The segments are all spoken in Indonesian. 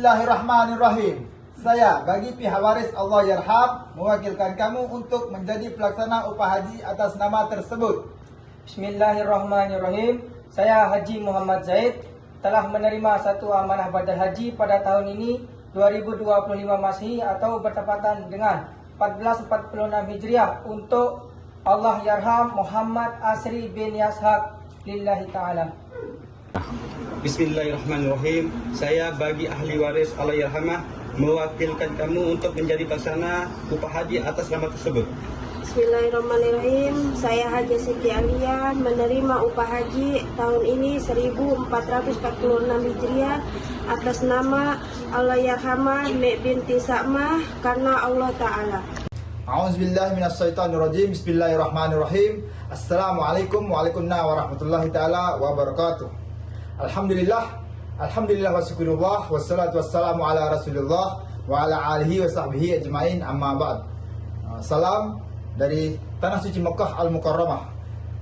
Bismillahirrahmanirrahim. Saya bagi pihak waris Allah Yarham mewakilkan kamu untuk menjadi pelaksana upah haji atas nama tersebut. Bismillahirrahmanirrahim. Saya Haji Muhammad Zaid telah menerima satu amanah badal haji pada tahun ini 2025 Masehi atau bertepatan dengan 1446 Hijriah untuk Allah Yarham Muhammad Asri bin Yashak lillahi taala. Bismillahirrahmanirrahim. Saya bagi ahli waris Allah Yarhamah mewakilkan kamu untuk menjadi pelaksana upah haji atas nama tersebut. Bismillahirrahmanirrahim. Saya Haji Siti Alia menerima upah haji tahun ini 1446 Hijriah atas nama Allah Yarhamah Mek binti Sa'mah karena Allah Ta'ala. A'udzubillahi minasyaitonirrajim. Bismillahirrahmanirrahim. Assalamualaikum warahmatullahi taala wabarakatuh. Alhamdulillah, alhamdulillah wa syukurullah wassalatu wassalamu ala Rasulillah wa ala alihi wa sahbihi ajmain amma ba'd. Uh, Salam dari Tanah Suci Mekah Al-Mukarramah.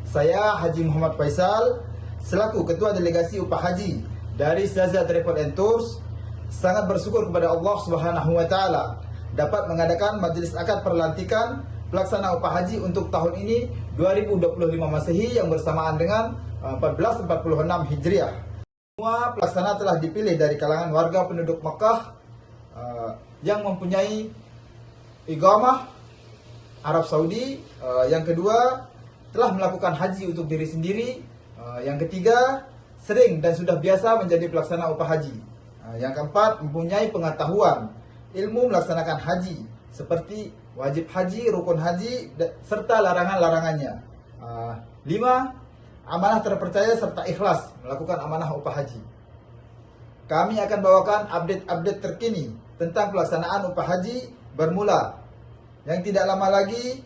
Saya Haji Muhammad Faisal selaku Ketua Delegasi Upah Haji dari Saza Travel and Tours sangat bersyukur kepada Allah Subhanahu wa taala dapat mengadakan majelis akad perlantikan pelaksana upah haji untuk tahun ini 2025 Masehi yang bersamaan dengan uh, 1446 Hijriah. Semua pelaksana telah dipilih dari kalangan warga penduduk Mekah uh, yang mempunyai igamah Arab Saudi. Uh, yang kedua, telah melakukan haji untuk diri sendiri. Uh, yang ketiga, sering dan sudah biasa menjadi pelaksana upah haji. Uh, yang keempat, mempunyai pengetahuan ilmu melaksanakan haji seperti wajib haji, rukun haji, serta larangan-larangannya. Uh, lima, amanah terpercaya serta ikhlas melakukan amanah upah haji. Kami akan bawakan update-update terkini tentang pelaksanaan upah haji bermula yang tidak lama lagi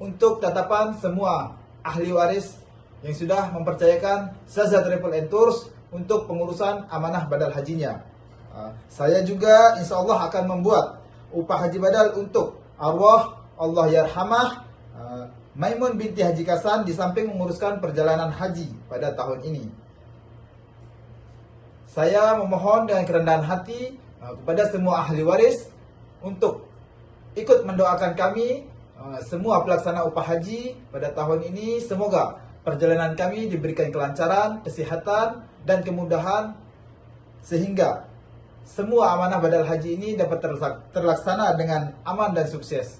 untuk tatapan semua ahli waris yang sudah mempercayakan Saza Travel and Tours untuk pengurusan amanah badal hajinya. Uh, Saya juga insya Allah akan membuat upah haji badal untuk arwah Allah Yarhamah uh, Maimun binti Haji Kasan di samping menguruskan perjalanan haji pada tahun ini. Saya memohon dengan kerendahan hati uh, kepada semua ahli waris untuk ikut mendoakan kami uh, semua pelaksana upah haji pada tahun ini semoga perjalanan kami diberikan kelancaran, kesehatan dan kemudahan sehingga semua amanah badal haji ini dapat terlak- terlaksana dengan aman dan sukses.